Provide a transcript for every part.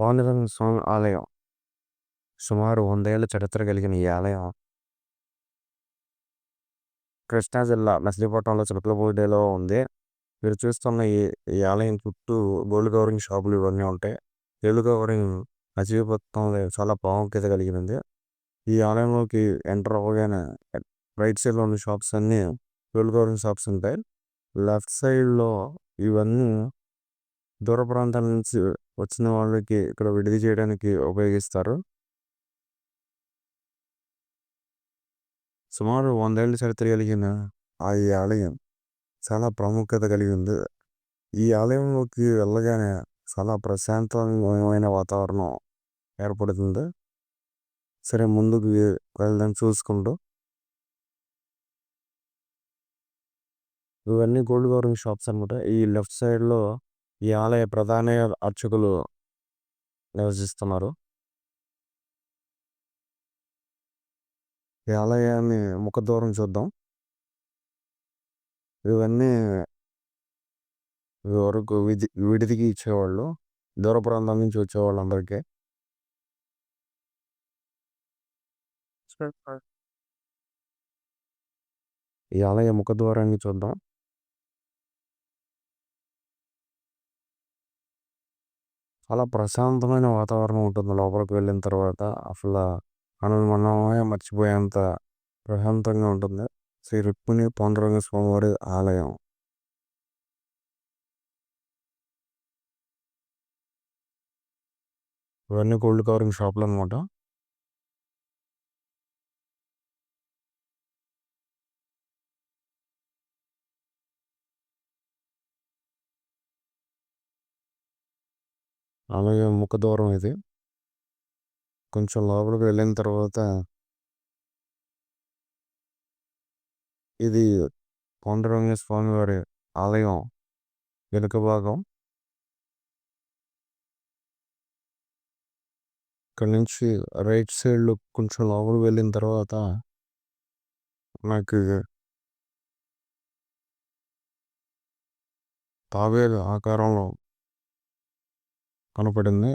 పాండురంగ స్వామి ఆలయం. సుమారు వందేళ్ళ చరిత్ర కలిగిన ఈ ఆలయం కృష్ణా జిల్లా మచిలీపట్నంలో చిలకలపూడిలో ఉంది. మీరు చూస్తున్న ఈ ఈ ఆలయం చుట్టూ గోల్డ్ కవరింగ్ షాపులు ఇవన్నీ ఉంటాయి. గోల్డ్ కవరింగ్ మచిలీపట్నంలో చాలా ప్రాముఖ్యత కలిగినది. ఈ ఆలయంలోకి ఎంటర్ అవ్వగానే రైట్ సైడ్లో ఉన్న షాప్స్ అన్నీ గోల్డ్ కవరింగ్ షాప్స్ ఉంటాయి. లెఫ్ట్ సైడ్లో ఇవన్నీ దూర ప్రాంతాల నుంచి వచ్చిన వాళ్ళకి ఇక్కడ విడిది చేయడానికి ఉపయోగిస్తారు. సుమారు వందేళ్ళ చరిత్ర కలిగిన ఆ ఈ ఆలయం చాలా ప్రాముఖ్యత కలిగి ఉంది. ఈ ఆలయంలోకి వెళ్ళగానే చాలా ప్రశాంతమైన వాతావరణం ఏర్పడుతుంది. సరే ముందుకు వెళ్దాం చూసుకుంటూ. ఇవన్నీ గోల్డ్ కవరింగ్ షాప్స్ అనమాట ఈ లెఫ్ట్ సైడ్లో ఈ ఆలయ ప్రధాన అర్చకులు నివసిస్తున్నారు ఈ ఆలయాన్ని ముఖ దూరం చూద్దాం. ఇవన్నీ వరకు విధి విడిదికి ఇచ్చేవాళ్ళు దూర ప్రాంతాల నుంచి వచ్చేవాళ్ళు అందరికీ ఈ ఆలయ ముఖ ద్వారాన్ని చూద్దాం. చాలా ప్రశాంతమైన వాతావరణం ఉంటుంది లోపలికి వెళ్ళిన తర్వాత. అసలు మనం మనమే మర్చిపోయేంత ప్రశాంతంగా ఉంటుంది. శ్రీ రుక్మిణి పాండురంగ స్వామివారి ఆలయం. ఇవన్నీ గోల్డ్ కవరింగ్ షాపులు అలాగే ముఖ దూరం ఇది. కొంచెం లోపలికి వెళ్ళిన తర్వాత ఇది పాండురంగ స్వామి వారి ఆలయం వెనుక భాగం. ఇక్కడ నుంచి రైట్ సైడ్లో కొంచెం లోపలికి వెళ్ళిన తర్వాత నాకు తాబేలు ఆకారంలో కనపడింది.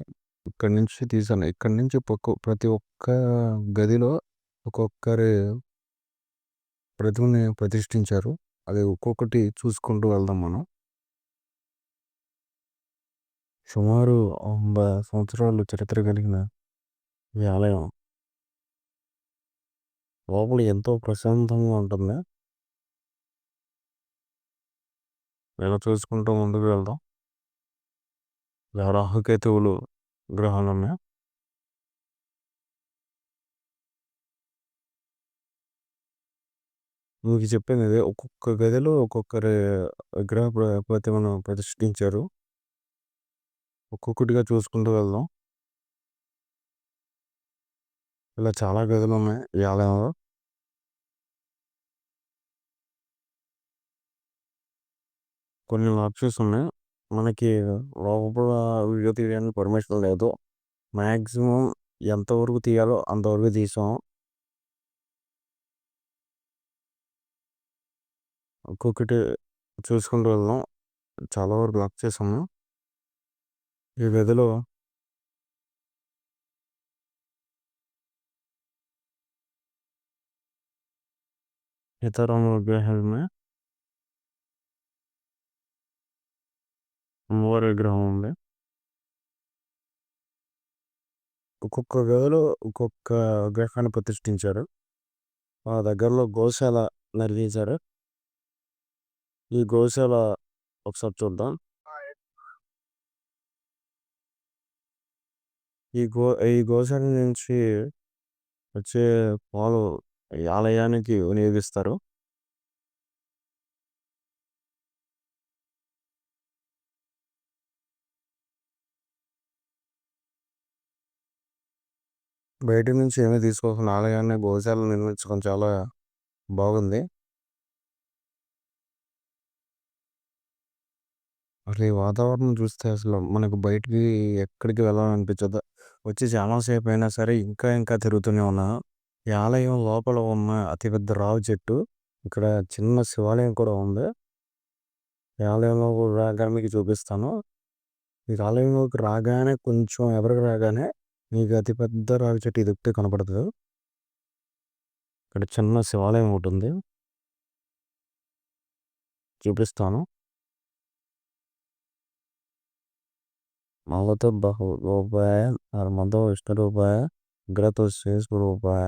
ఇక్కడి నుంచి తీసాను. ఇక్కడి నుంచి ప్రతి ఒక్క గదిలో ఒక్కొక్కరి ప్రతిమని ప్రతిష్ఠించారు. అది ఒక్కొక్కటి చూసుకుంటూ వెళ్దాం మనం. సుమారు వంద సంవత్సరాలు చరిత్ర కలిగిన ఈ ఆలయం. లోపల ఎంతో ప్రశాంతంగా ఉంటుంది. ఇలా చూసుకుంటూ ముందుకు వెళ్దాం. రాహుకేతువులు గ్రహాలు ఉన్నాయి మీకు చెప్పింది అదే ఒక్కొక్క గదిలో ఒక్కొక్కరి విగ్రహ ప్రతిమను ప్రతిష్ఠించారు. ఒక్కొక్కటిగా చూసుకుంటూ వెళ్దాం. ఇలా చాలా గదులు ఉన్నాయి ఈ ఆలయంలో. కొన్ని లాప్షన్స్ ఉన్నాయి. మనకి లోపల వీడియో తీయడానికి పర్మిషన్ లేదు. మ్యాక్సిమం ఎంతవరకు తీయాలో అంతవరకు తీసాం. ఒక్కొక్కటి చూసుకుంటూ వెళ్దాం. చాలా వరకు లాక్ చేసాము. ఈ గదిలో ఇతర విగ్రహాలు అమ్మవారి విగ్రహం ఉంది ఒక్కొక్క గదిలో ఒక్కొక్క విగ్రహాన్ని ప్రతిష్ఠించారు. ఆ దగ్గరలో గోశాల నిర్మించారు. ఈ గోశాల ఒకసారి చూద్దాం. ఈ గో ఈ గోశాల నుంచి వచ్చే పాలు ఈ ఆలయానికి వినియోగిస్తారు. బయట నుంచి ఏమీ తీసుకోకుండా ఆలయాన్ని భోజనాలు నిర్మించడం చాలా బాగుంది. అసలు ఈ వాతావరణం చూస్తే అసలు మనకు బయటికి ఎక్కడికి వెళ్ళాలనిపించదు. వచ్చి చాలాసేపు అయినా సరే ఇంకా ఇంకా తిరుగుతూనే ఉన్నా. ఈ ఆలయం లోపల ఉన్న అతిపెద్ద రావి చెట్టు ఇక్కడ చిన్న శివాలయం కూడా ఉంది. ఈ ఆలయంలో కూడా మీకు చూపిస్తాను. ఈ ఆలయంలోకి రాగానే కొంచెం ఎవరికి రాగానే మీకు అతి పెద్ద రావి చెట్టు ఇది ఒకటే కనపడుతుంది. ఇక్కడ చిన్న శివాలయం ఒకటి ఉంది. చూపిస్తాను. మాలతో బహు రూపాయ నర్మద విష్ణు రూపాయ గ్రత శేషు రూపాయ.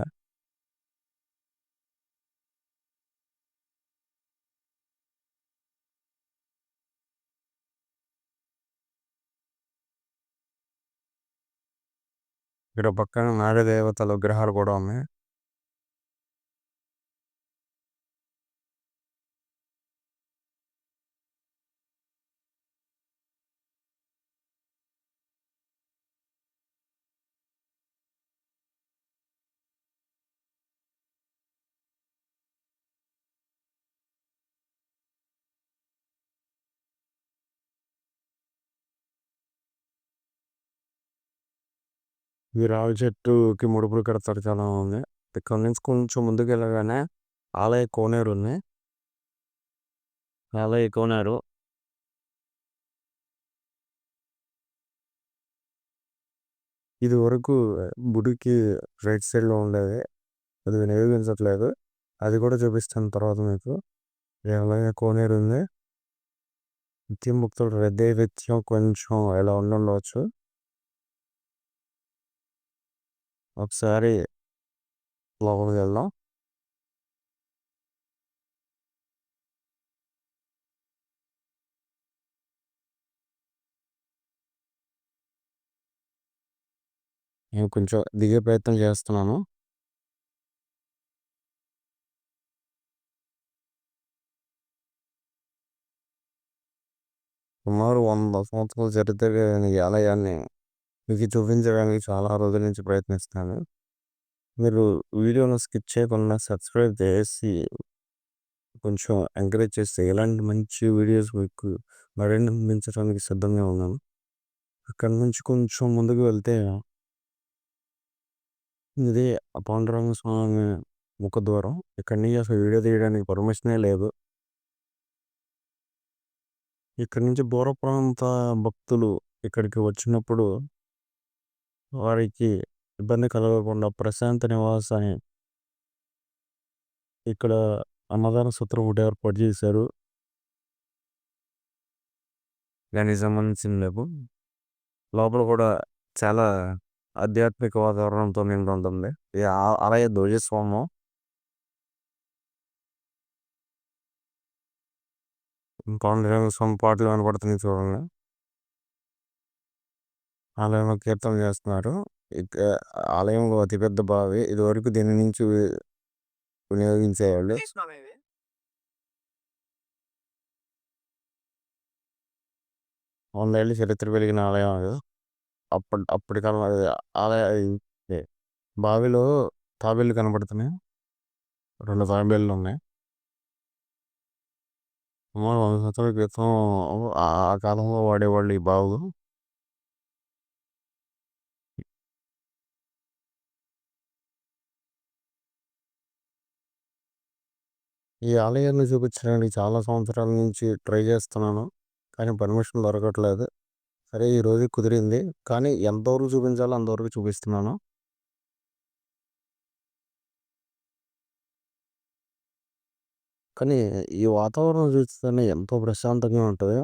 ఇక్కడ పక్కన నాగదేవతల విగ్రహాలు కూడా ఉన్నాయి. ఈ రావి చెట్టుకి ముడుపులు కడతారు చాలా ఉంది ఇక్కడ నుంచి కొంచెం ముందుకు వెళ్ళగానే ఆలయ కోనేరు ఉంది. ఆలయ కోనేరు. ఇది వరకు గుడికి రైట్ సైడ్లో ఉండేది. అది వినియోగించట్లేదు. అది కూడా చూపిస్తాను తర్వాత మీకు. అలాగే కోనేరు ఉంది. నిత్యం భక్తులు రద్దీ నిత్యం కొంచెం ఎలా ఉండవచ్చు. ఒకసారి లోపలికి వెళ్దాం. నేను కొంచెం దిగే ప్రయత్నం చేస్తున్నాను. సుమారు వంద సంవత్సరాల చరిత్ర నేను ఆలయాన్ని మీకు చూపించడానికి చాలా రోజుల నుంచి ప్రయత్నిస్తాను. మీరు వీడియోను స్కిప్ చేయకుండా సబ్స్క్రైబ్ చేసి కొంచెం ఎంకరేజ్ చేస్తే ఇలాంటి మంచి వీడియోస్ మీకు మరిన్ని అందించడానికి సిద్ధంగా ఉన్నాను. అక్కడ నుంచి కొంచెం ముందుకు వెళ్తే ఇది పాండురంగ స్వామి ముఖద్వారం ఇక్కడ నుంచి అసలు వీడియో తీయడానికి పర్మిషనే లేదు. ఇక్కడ నుంచి దూర ప్రాంత భక్తులు ఇక్కడికి వచ్చినప్పుడు వారికి ఇబ్బంది కలగకుండా ప్రశాంత నివాసాన్ని ఇక్కడ అన్నదాన సూత్రం ఒకటి ఏర్పాటు చేశారు. దానికి సంబంధించిన లేవు లోపల కూడా చాలా ఆధ్యాత్మిక వాతావరణంతో నిండి ఉంటుంది. ఇది ఆలయ ధ్వజస్వామం పాండురంగ స్వామి పాటలు కనపడుతున్నాయి చూడండి. ఆలయంలో కీర్తన చేస్తున్నారు. ఆలయంలో అతిపెద్ద బావి. ఇదివరకు దీని నుంచి వినియోగించేవాళ్ళు. వందేళ్ళు చరిత్ర పెరిగిన ఆలయం అది. అప్పటి అప్పటి కాలం ఆలయ బావిలో తాబేళ్ళు కనపడుతున్నాయి రెండు తాబేళ్ళు ఉన్నాయి. సుమారు వంద సంవత్సరాల క్రితం ఆ కాలంలో వాడేవాళ్ళు ఈ బావులు. ఈ ఆలయాన్ని చూపించడానికి చాలా సంవత్సరాల నుంచి ట్రై చేస్తున్నాను. కానీ పర్మిషన్ దొరకట్లేదు. సరే ఈరోజు కుదిరింది. కానీ ఎంతవరకు చూపించాలో అంతవరకు చూపిస్తున్నాను. కానీ ఈ వాతావరణం చూస్తేనే ఎంతో ప్రశాంతంగా ఉంటుంది.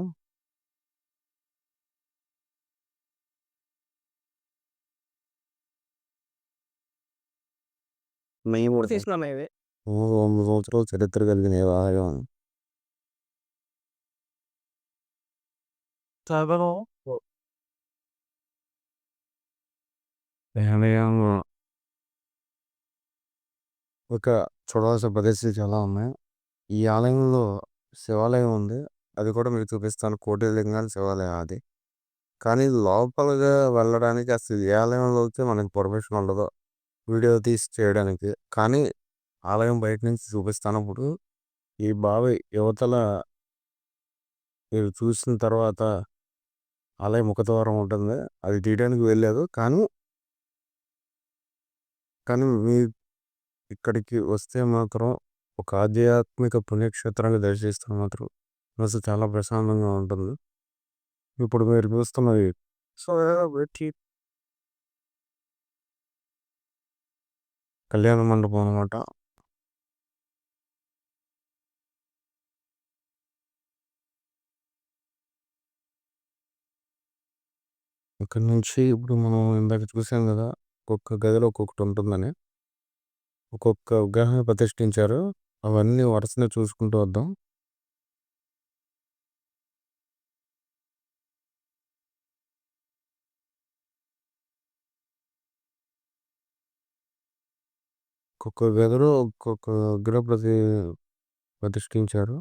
మేము. వంద సంవత్సరాలు చరిత్ర కలిగిన ఈ ఆలయం ఒక చూడాల్సిన ప్రదేశాలు చాలా ఉన్నాయి. ఈ ఆలయంలో శివాలయం ఉంది. అది కూడా మీకు చూపిస్తాను. కోటిలింగాల శివాలయం అది. కానీ లోపలగా వెళ్ళడానికి అసలు ఏ ఆలయంలోకి మనకి పర్మిషన్ ఉండదు వీడియో తీసి చేయడానికి. కానీ ఆలయం బయట నుంచి చూపిస్తానప్పుడు ఈ బావి యువతల మీరు చూసిన తర్వాత ఆలయ ముఖద్వారం ఉంటుంది. అది తీయడానికి వెళ్ళలేదు కానీ కానీ మీ ఇక్కడికి వస్తే మాత్రం ఒక ఆధ్యాత్మిక పుణ్యక్షేత్రాన్ని దర్శిస్తే మాత్రం మనసు చాలా ప్రశాంతంగా ఉంటుంది. ఇప్పుడు మీరు చూస్తున్నది సో కళ్యాణ మండపం అనమాట ఇక్కడ నుంచి ఇప్పుడు మనం ఇందాక చూసాం కదా! ఒక్కొక్క గదిలో ఒక్కొక్కటి ఉంటుందని. ఒక్కొక్క విగ్రహం ప్రతిష్ఠించారు. అవన్నీ వరుసనే చూసుకుంటూ వద్దాం. ఒక్కొక్క గదిలో ఒక్కొక్క విగ్రహ ప్రతి ప్రతిష్ఠించారు.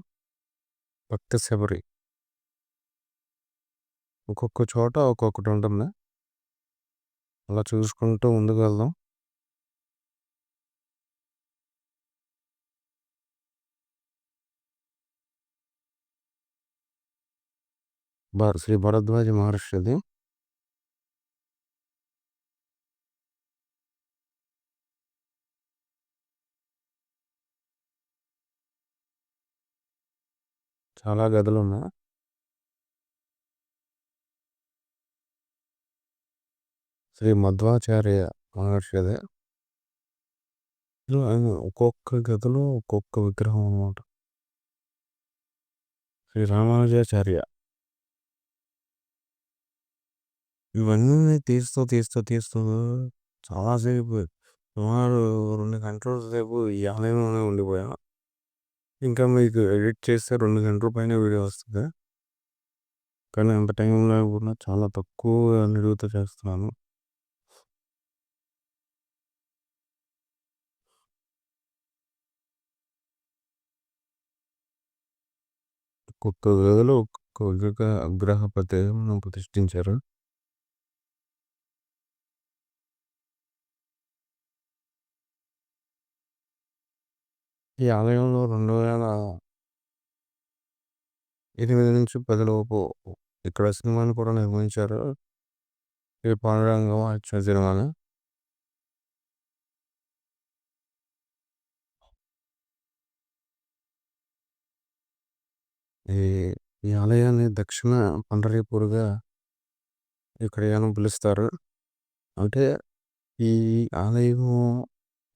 భక్త శబరి. ఒక్కొక్క చోట ఒక్కొక్కటి ఉంటుంది. అలా చూసుకుంటూ ముందుకు వెళ్దాం. శ్రీ భరద్వాజ మహర్షిది చాలా గదులు ఉన్నాయి శ్రీ మధ్వాచార్య మహర్షిది ఒక్కొక్క గదిలో ఒక్కొక్క విగ్రహం అనమాట శ్రీ రామానుజాచార్య ఇవన్నీ తీస్తూ తీస్తూ తీస్తూ చాలాసేపు సుమారు రెండు గంటల సేపు ఈ ఆలయంలోనే ఉండిపోయా ఇంకా మీకు ఎడిట్ చేస్తే రెండు గంటల పైన వీడియో వస్తుంది కానీ అంత టైం లేకుండా చాలా తక్కువ నిలువుతో చేస్తున్నాను ఒక్కో గదిలో ఒక్కొక్క విగ్రహ విగ్రహ ప్రతిమను ప్రతిష్ఠించారు ఈ ఆలయంలో రెండు వేల ఎనిమిది నుంచి పదిలోపు ఇక్కడ సినిమాను కూడా నిర్మించారు ఇది పాండురంగం వచ్చిన సినిమాను. ఈ ఈ ఆలయాన్ని దక్షిణ పండరీపూర్గా ఇక్కడ ఏమో పిలుస్తారు. అంటే ఈ ఆలయం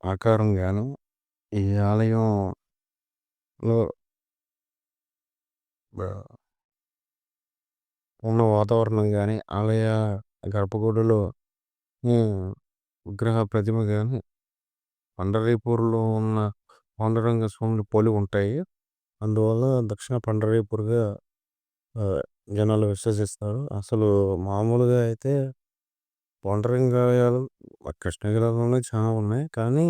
ఆకారం గాను ఈ ఆలయంలో ఉన్న వాతావరణం కానీ ఆలయ గర్భగుడిలో విగ్రహ ప్రతిమ కానీ పండరీపూర్లో ఉన్న పాండురంగ స్వామిని పోలి ఉంటాయి. అందువల్ల దక్షిణ పండరీపురుగా జనాలు విశ్వసిస్తారు. అసలు మామూలుగా అయితే పాండురంగాలయాలు కృష్ణగిరిలోనే చాలా ఉన్నాయి. కానీ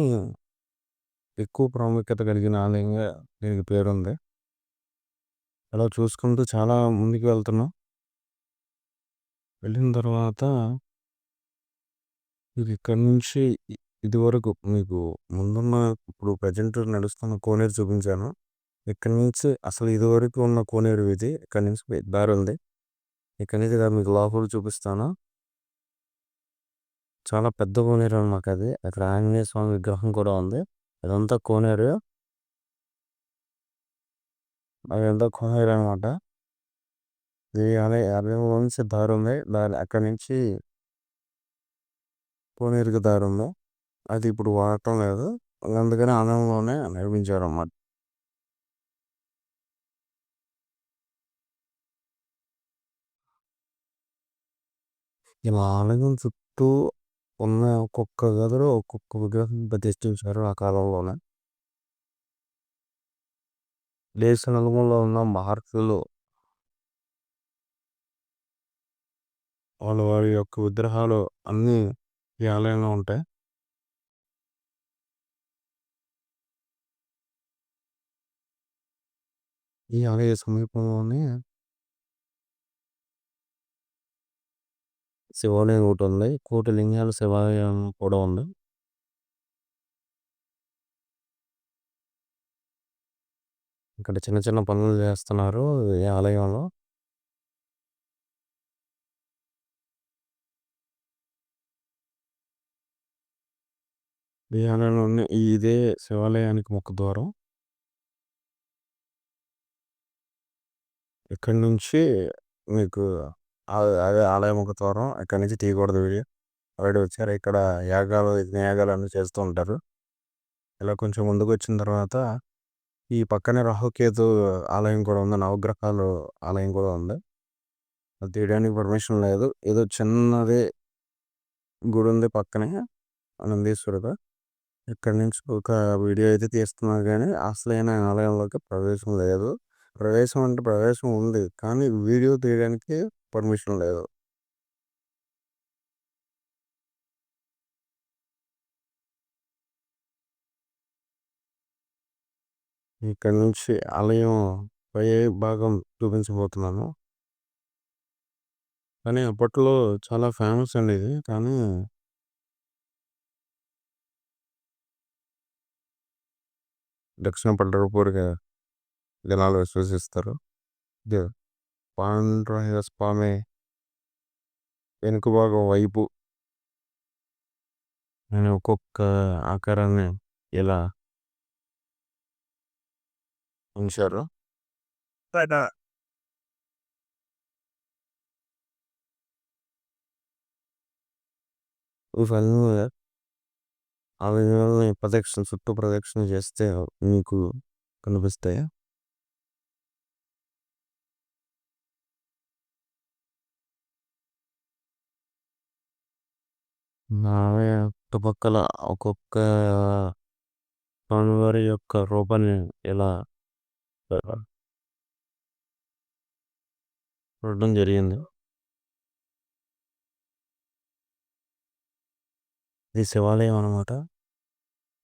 ఎక్కువ ప్రాముఖ్యత కలిగిన ఆలయంగా దీనికి పేరుంది. అలా చూసుకుంటూ చాలా ముందుకు వెళ్తున్నాం. వెళ్ళిన తర్వాత ఇది ఇక్కడ నుంచి ఇది వరకు మీకు ముందున్న ఇప్పుడు ప్రజెంట్ నడుస్తున్న కోనేరు చూపించాను. ఇక్కడ నుంచి అసలు ఇదివరకు ఉన్న కోనేరు ఇది ఇక్కడ నుంచి దారి ఉంది ఇక్కడ నుంచి మీకు లోపల చూపిస్తాను. చాలా పెద్ద కోనేరు అనమాట అది. అక్కడ ఆంజనేయ స్వామి విగ్రహం కూడా ఉంది. అదంతా కోనేరు. అదంతా కోనేరు అనమాట ఇది అదే అరణ్యంలో నుంచి దారి ఉంది దారి అక్కడ నుంచి కోనేరుకి దారి ఉంది అది ఇప్పుడు వాడటం లేదు. అందుకని అరణ్యంలోనే నిర్మించారు అన్నమాట ఇలా ఆలయం చుట్టూ ఉన్న ఒక్కొక్క గదిలో ఒక్కొక్క విగ్రహం ప్రతిష్ఠించారు ఆ కాలంలోనే దేశ నలుమూలలో ఉన్న మహర్షులు వాళ్ళ వారి యొక్క విగ్రహాలు అన్నీ ఈ ఆలయంలో ఉంటాయి ఈ ఆలయ సమీపంలోనే శివాలయం ఒకటి ఉంది. కోటి లింగాల శివాలయం కూడా ఉంది. ఇక్కడ చిన్న చిన్న పనులు చేస్తున్నారు ఈ ఆలయంలో. ఈ ఆలయంలో ఇదే శివాలయానికి ముఖ ద్వారం. ఇక్కడి నుంచి మీకు అదే ఆలయం ఒక ద్వారం ఇక్కడ నుంచి తీయకూడదు వీడియో ఆల్రెడీ వచ్చారు. ఇక్కడ యాగాలు యజ్ఞయాగాలు అన్నీ చేస్తూ ఉంటారు. ఇలా కొంచెం ముందుకు వచ్చిన తర్వాత ఈ పక్కనే రాహుకేతు ఆలయం కూడా ఉంది. నవగ్రహాలు ఆలయం కూడా ఉంది. అది తీయడానికి పర్మిషన్ లేదు. ఏదో చిన్నది గుడి ఉంది పక్కనే నందీశ్వరుడు ఇక్కడి నుంచి ఒక వీడియో అయితే తీస్తున్నారు కానీ అసలైన ఆలయంలోకి ప్రవేశం లేదు. ప్రవేశం అంటే ప్రవేశం ఉంది. కానీ వీడియో తీయడానికి పర్మిషన్ లేదు. ఇక్కడ నుంచి ఆలయం పై భాగం చూపించబోతున్నాను. కానీ అప్పట్లో చాలా ఫేమస్ అండి ఇది. కానీ దక్షిణ పట్టరపూర్గా జనాలు విశ్వసిస్తారు. ఇది పాండురంగ స్వామి? వెనుక భాగం వైపు. నేను ఒక్కొక్క ఆకారాన్ని ఇలా ఉంచారు? ఇవన్నీ ఆ విధంగా ప్రదక్షిణ చుట్టూ ప్రదక్షిణ చేస్తే మీకు కనిపిస్తాయి? నావే చుట్టుపక్కల ఒక్కొక్క స్వామివారి యొక్క రూపాన్ని ఇలా చూడడం జరిగింది. ఇది శివాలయం అన్నమాట.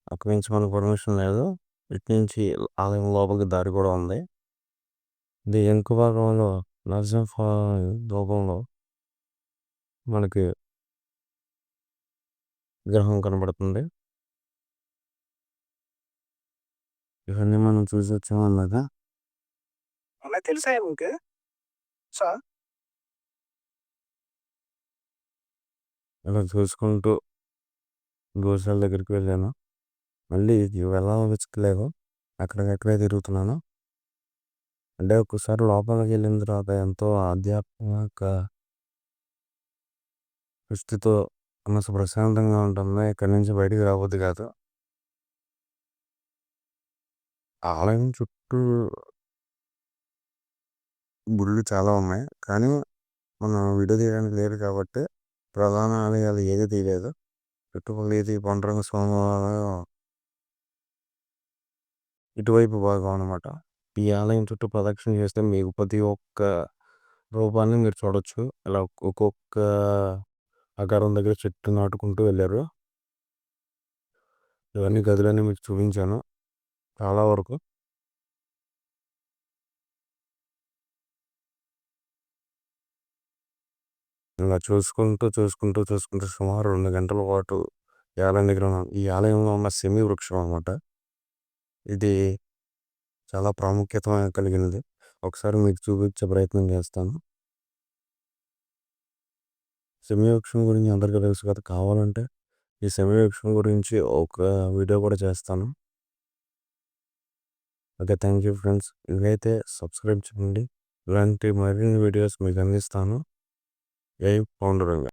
అక్కడి నుంచి మనకు పర్మిషన్ లేదు. ఇటు నుంచి ఆలయం లోపలికి దారి కూడా ఉంది. ఇది వెనుక భాగంలో నరసింహస్వామి రూపంలో మనకి విగ్రహం కనబడుతుంది. ఇవన్నీ మనం చూసి వచ్చామన్నమాట అలా తెలుసా మీకు? సో ఇలా చూసుకుంటూ గోశాల దగ్గరికి వెళ్ళాను. మళ్ళీ వెళ్ళాలని వెతుకలేదు అక్కడికక్కడే తిరుగుతున్నాను. అంటే ఒక్కసారి లోపలికి వెళ్ళిన తర్వాత ఎంతో ఆధ్యాత్మిక దృష్టితో మనసు ప్రశాంతంగా ఉంటుంది. ఇక్కడి నుంచి బయటికి రాబోద్ది కాదు. ఆలయం చుట్టూ గుళ్ళు చాలా ఉన్నాయి. కానీ మనం వీడియో తీయడానికి లేదు కాబట్టి ప్రధాన ఆలయాలు ఏది తీయలేదు. చుట్టుపక్కల ఇది పండరంగ స్వామి ఆలయం ఇటువైపు భాగం అనమాట ఈ ఆలయం చుట్టూ ప్రదక్షిణ చేస్తే మీకు ప్రతి ఒక్క రూపాన్ని మీరు చూడొచ్చు. ఇలా ఒక్కొక్క ఆకారం దగ్గర చెట్టు నాటుకుంటూ వెళ్ళారు. ఇవన్నీ గదులన్నీ మీకు చూపించాను. చాలా వరకు. ఇలా చూసుకుంటూ చూసుకుంటూ చూసుకుంటూ సుమారు రెండు గంటల పాటు ఈ ఆలయం దగ్గర ఉన్నాం. ఈ ఆలయంలో ఉన్న సెమి వృక్షం అనమాట ఇది చాలా ప్రాముఖ్యత కలిగినది. ఒకసారి మీకు చూపించే ప్రయత్నం చేస్తాను. సెమి గురించి అందరికీ తెలుసు కదా! కావాలంటే ఈ సెమి గురించి ఒక వీడియో కూడా చేస్తాను. Okay thank you friends. ఇవైతే సబ్స్క్రైబ్ చేయండి. ఇలాంటి మరిన్ని వీడియోస్ మీకు అందిస్తాను. ఏ పౌండరంగా.